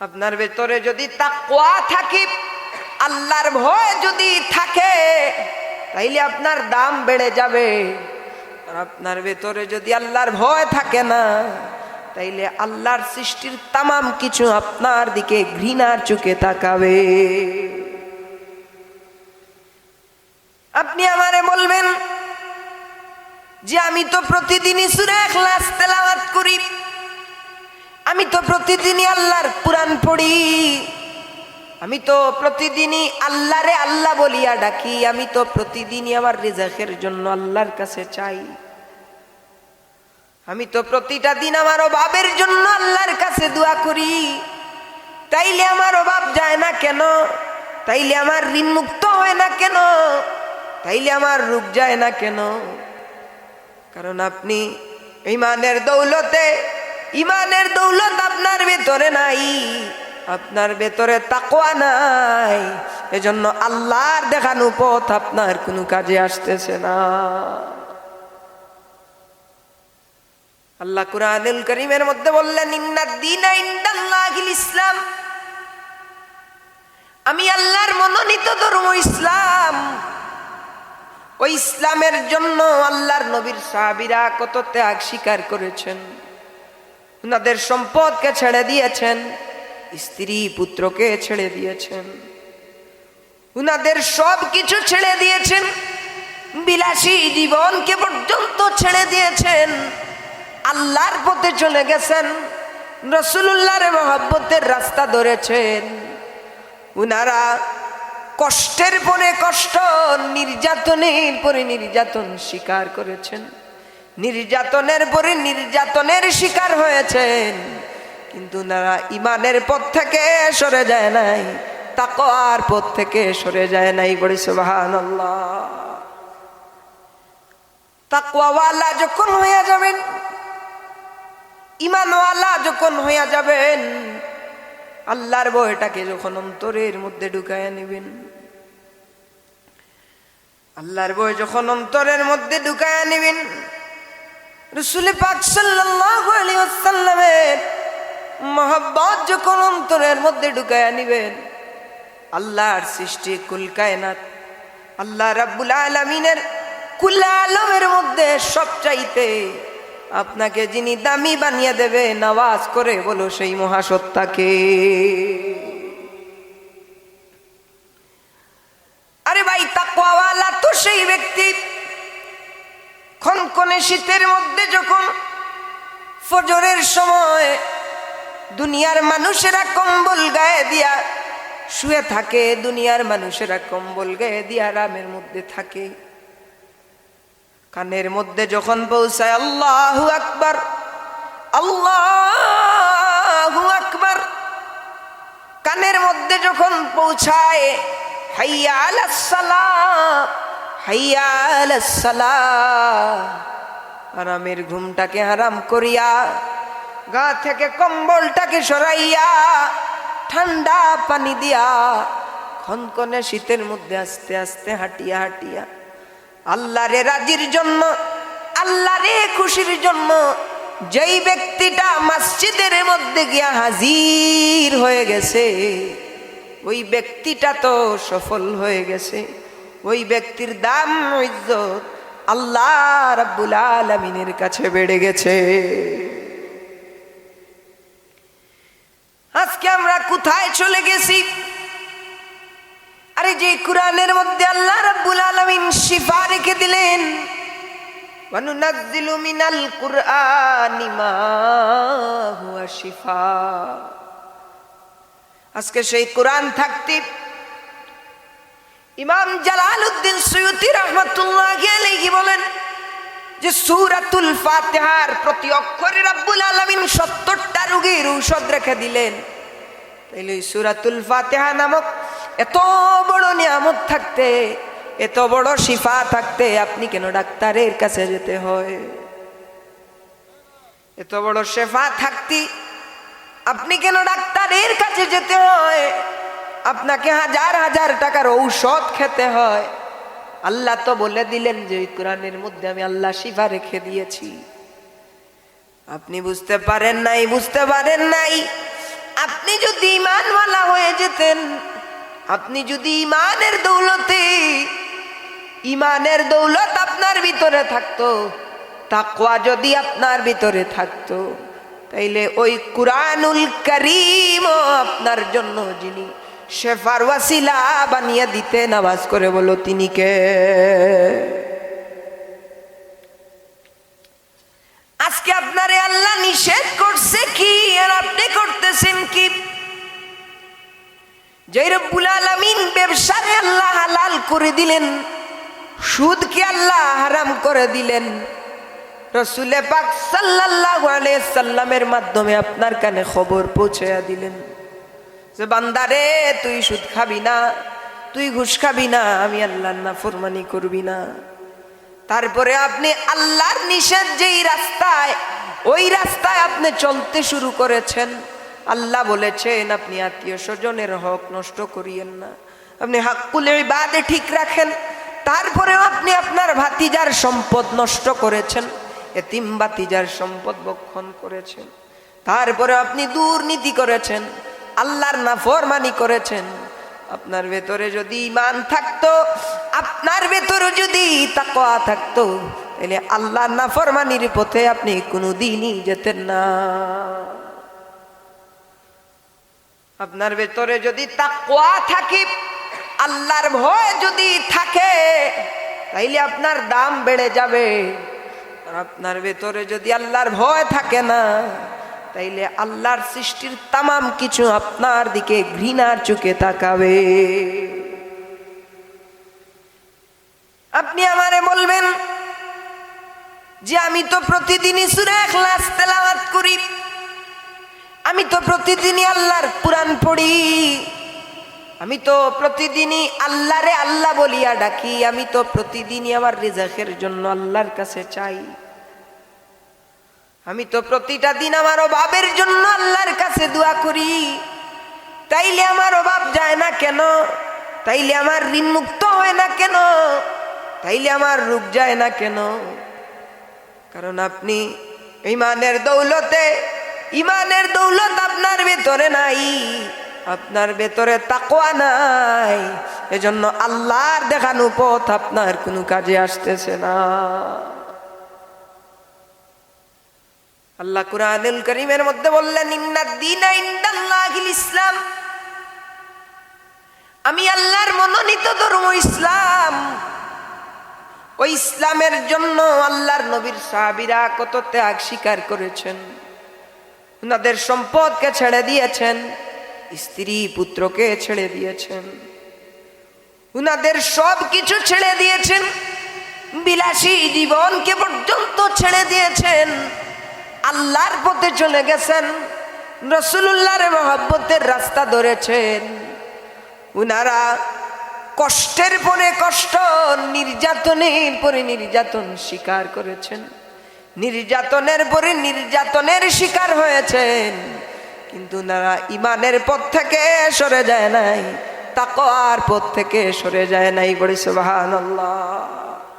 আপনার ভেতরে যদি তাকওয়া থাকে, আল্লাহর ভয় যদি থাকে, তাইলে আপনার দাম বেড়ে যাবে। আর আপনার ভেতরে যদি আল্লাহর ভয় থাকে না, তাইলে আল্লাহর সৃষ্টির তামাম কিছু আপনার দিকে ঘৃণার চোখে তাকাবে। আপনি আমারে বলবেন যে, আমি তো প্রতিদিনই সুরা ক্লাস তেলাওয়াত করি। আমি তো প্রতিদিনই আল্লাহর পুরাণ পড়ি। আমি তো প্রতিদিনই আল্লাহরে আল্লাহ বলিয়া ডাকি। আমি তো প্রতিদিনই আমার রিজাকের জন্য আল্লাহর কাছে চাই। আমি তো প্রতিটা দিন আমার অভাবের জন্য আল্লাহর কাছে দোয়া করি। তাইলে আমার অভাব যায় না কেন? তাইলে আমার ঋণ মুক্ত হয় না কেন? তাইলে আমার রূপ যায় না কেন? কারণ আপনি ইমানের দৌলতে ইমানের দৌলত আপনার ভেতরে নাই, আপনার ভেতরে তাকোয়া নাই। এজন্য আল্লাহর দেখানো পথ আপনার কোনো কাজে আসতেছে না। আল্লাহ কুরআনুল করিমের মধ্যে বললেন ইসলাম। আমি আল্লাহর মনোনীত ধর্ম ইসলাম। ওই ইসলামের জন্য আল্লাহর নবীর সাহাবিরা কত ত্যাগ স্বীকার করেছেন। ওনাদের সম্পদকে ছেড়ে দিয়েছেন, স্ত্রী পুত্রকে ছেড়ে দিয়েছেন। উনাদের সব কিছু ছেড়ে দিয়েছেন, বিলাসী জীবনকে পর্যন্ত ছেড়ে দিয়েছেন। আল্লাহর পথে চলে গেছেন রসুল্লাহর মহব্বতের রাস্তা ধরেছেন। উনারা কষ্টের পরে কষ্ট, নির্যাতনের পরে নির্যাতন স্বীকার করেছেন। নির্যাতনের পরে নির্যাতনের শিকার হয়েছেন। কিন্তু নারা ইমানের পথ থেকে সরে যায় নাই, তাকওয়ার পথ থেকে সরে যায় নাই বড়ি সুবাহান তাকওয়াওয়ালা যখন হইয়া যাবেন ইমানওয়ালা যখন হইয়া যাবেন, আল্লাহর বইটাকে যখন অন্তরের মধ্যে ঢুকাইয়া নেবেন, আল্লাহর বই যখন অন্তরের মধ্যে ঢুকাইয়া নেবেন রসুল পাক ওয়াসাল্লামের মহব্বত যখন অন্তরের মধ্যে ঢুকাইয়া নিবেন, আল্লাহর সৃষ্টি কুল কায়নাত, আল্লাহ রাব্বুল আলামিনের কুল আলমের মধ্যে সবচাইতে আপনাকে যিনি দামি বানিয়ে দেবে নামাজ করে বলো সেই মহাসত্তাকে আরে ভাই তাকওয়াওয়ালা তো সেই ব্যক্তি খনকনে শীতের মধ্যে যখন ফজরের সময় দুনিয়ার মানুষেরা কম্বল গায়ে দিয়া শুয়ে থাকে, দুনিয়ার মানুষেরা কম্বল গায়ে দিয়া আরামের মধ্যে থাকে। কানের মধ্যে যখন পৌঁছায়, আল্লাহু আকবার আল্লাহু আকবার। কানের মধ্যে যখন পৌঁছায়, হাইয়া সালাম হাইয়া সালাম। আরামের ঘুমটাকে হারাম করিয়া, গা থেকে কম্বলটাকে সরাইয়া, ঠান্ডা পানি দিয়া খনকনে শীতের মধ্যে আস্তে আস্তে হাঁটিয়া হাঁটিয়া, আল্লাহরে রাজির জন্য, আল্লাহরে খুশির জন্য যেই ব্যক্তিটা মসজিদের মধ্যে গিয়া হাজির হয়ে গেছে, ওই ব্যক্তিটা তো সফল হয়ে গেছে, ওই ব্যক্তির দাম ইজ্জত আল্লাহ রাব্বুল আলমিনের কাছে বেড়ে গেছে। আজকে আমরা কোথায় চলে গেছি? আরে যে কোরআনের মধ্যে আল্লাহ রাব্বুল আলামিন শিফা রেখে দিলেন, ওয়ানুনাজ্জিলু মিনাল কুরআনি মা হুয়া শিফা। আজকে সেই কোরআন থাকতে ইমাম জালালউদ্দিন সৈয়দি রহমাতুল্লাহ বলেন যে সূরাতুল ফাতিহার প্রতি অক্ষরে রাব্বুল আলামিন 70টা রোগীর ঔষধ রেখে দিলেন। তাইলে সূরাতুল ফাতিহা নামক এত বড় নিয়ামত থাকতে, এত বড় শিফা থাকতে আপনি কেন ডাক্তারের কাছে যেতে হয়? এত বড় শেফা থাকতে আপনি কেন ডাক্তারের কাছে যেতে হয়? আপনাকে হাজার হাজার টাকার ঔষধ খেতে হয়। আল্লাহ তো বলে দিলেন যে ওই কোরআনের মধ্যে আমি আল্লাহ শিফা রেখে দিয়েছি। আপনি বুঝতে পারেন নাই, বুঝতে পারেন নাই। আপনি যদি ইমানওয়ালা হয়ে যেতেন, আপনি যদি ইমানের দৌলতে, ইমানের দৌলত আপনার ভিতরে থাকতো, তাকওয়া যদি আপনার ভিতরে থাকতো, তাইলে ওই কুরআনুল করিম আপনার জন্য যিনি শেফার ওয়াসিলা বানিয়ে দিতে নামাজ করে বলো তিনি কে? আজকে আপনারে আল্লাহ নিষেধ করছে কি আর আপনি করতেছেন কি? যে রব্বুল আলামিন ব্যবসারে আল্লাহ হালাল করে দিলেন, সুদকে আল্লাহ হারাম করে দিলেন, রসুলে পাক সাল্লাল্লাহু আলাইহি সাল্লামের মাধ্যমে আপনার কানে খবর পৌঁছায়া দিলেন। যে বান্দারে তুই সুদ খাবি না, তুই ঘুষ খাবি না, আমি আল্লাহর নাফরমানি করবি না। তারপরে আপনি আল্লাহর নিষেধ যেই রাস্তায়, ওই রাস্তায় আপনি চলতে শুরু করেছেন, আল্লাহ বলেছেন, আপনি আত্মীয় স্বজনের হক নষ্ট করিয়েন না। আপনি হাক্কুলের বাদে ঠিক রাখেন, তারপরেও আপনি আপনার ভাতিজার সম্পদ নষ্ট করেছেন, এতিম ভাতিজার সম্পদ বক্ষণ করেছেন। তারপরে আপনি দুর্নীতি করেছেন আল্লাহর নাফরমানি করেছেন। আপনার ভেতরে যদি ইমান থাকতো, আপনার ভেতরে যদি তাকোয়া থাকতো, তাহলে আল্লাহ নাফরমানির পথে আপনি কোনো দিনই যেতেন না। আপনার ভেতরে যদি তাকোয়া থাকে, আল্লাহর ভয় যদি থাকে, তাইলে আপনার দাম বেড়ে যাবে। আর আপনার ভেতরে যদি আল্লাহর ভয় থাকে না তাইলে আল্লাহর সৃষ্টির তামাম কিছু আপনার দিকে ঘৃণার চোখে তাকাবে। আপনি আমারে বলবেন যে আমি তো প্রতিদিনই সুরে ক্লাস তেলাওয়াত করি, আমি তো প্রতিদিনই আল্লাহর পুরাণ পড়ি, আমি তো প্রতিদিনই আল্লাহরে আল্লাহ বলিয়া ডাকি, আমি তো প্রতিদিনই আমার রিজাকের জন্য আল্লাহর কাছে চাই। আমি তো প্রতিটা দিন আমার অভাবের জন্য আল্লাহর কাছে দোয়া করি। তাইলে আমার অভাব যায় না কেন? তাইলে আমার ঋণ মুক্ত হয় না কেন? তাইলে আমার রোগ যায় না কেন? কারণ আপনি ইমানের দৌলতে, ইমানের দৌলত আপনার ভেতরে নাই, আপনার ভেতরে তাকোয়া নাই। এজন্য আল্লাহর দেখানো পথ আপনার কোনো কাজে আসতেছে না। আল্লাহ কুরআনুল করিমের মধ্যে বললেন ইসলাম। আমি আল্লাহর মনোনীত ধর্ম ইসলাম। ওই ইসলামের জন্য আল্লাহর নবীর সাহাবীরা কত ত্যাগ স্বীকার করেছেন। ওনাদের সম্পদকে ছেড়ে দিয়েছেন, স্ত্রী পুত্রকে ছেড়ে দিয়েছেন। উনাদের সব কিছু ছেড়ে দিয়েছেন, বিলাসী জীবনকে পর্যন্ত ছেড়ে দিয়েছেন। আল্লাহর পথে চলে গেছেন রসুল্লাহর মহব্বতের রাস্তা ধরেছেন। উনারা কষ্টের পরে কষ্ট নির্যাতনের পরে নির্যাতন স্বীকার করেছেন। নির্যাতনের পরে নির্যাতনের শিকার হয়েছেন। কিন্তু নারা ইমানের পথ থেকে সরে যায় নাই, তাকওয়ার পথ থেকে সরে যায় নাই বড়ি সুবহানাল্লাহ।